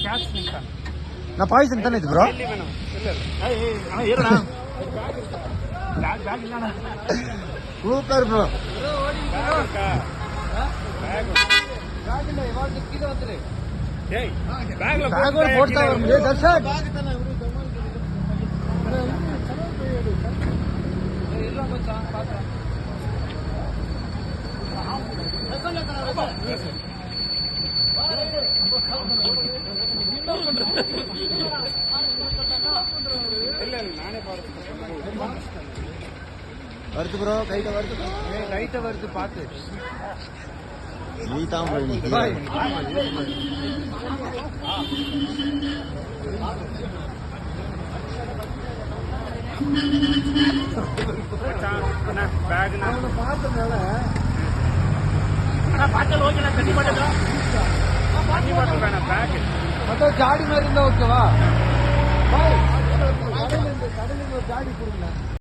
Cash ನಿಂತ ನಾ Poisson ತಾನೆ ಇದು ಬ್ರೋ ಎಲ್ಲಿ ಮೇಡಮ್ ಇಲ್ಲ ಅಣ್ಣ பண்றது வருது. ப்ரோ கைட்ட வருது ரைட்ட வருது பார்த்து நீ தான். பேக்னா பார்த்ததுனால பார்த்தோம் ஓகேண்ணா கட்டி மாட்டேன் பார்த்தா ஜாடி மாதிரி இருந்தா ஓகேவா? கடலுக்கு ஒரு ஜாடி கொடுங்க.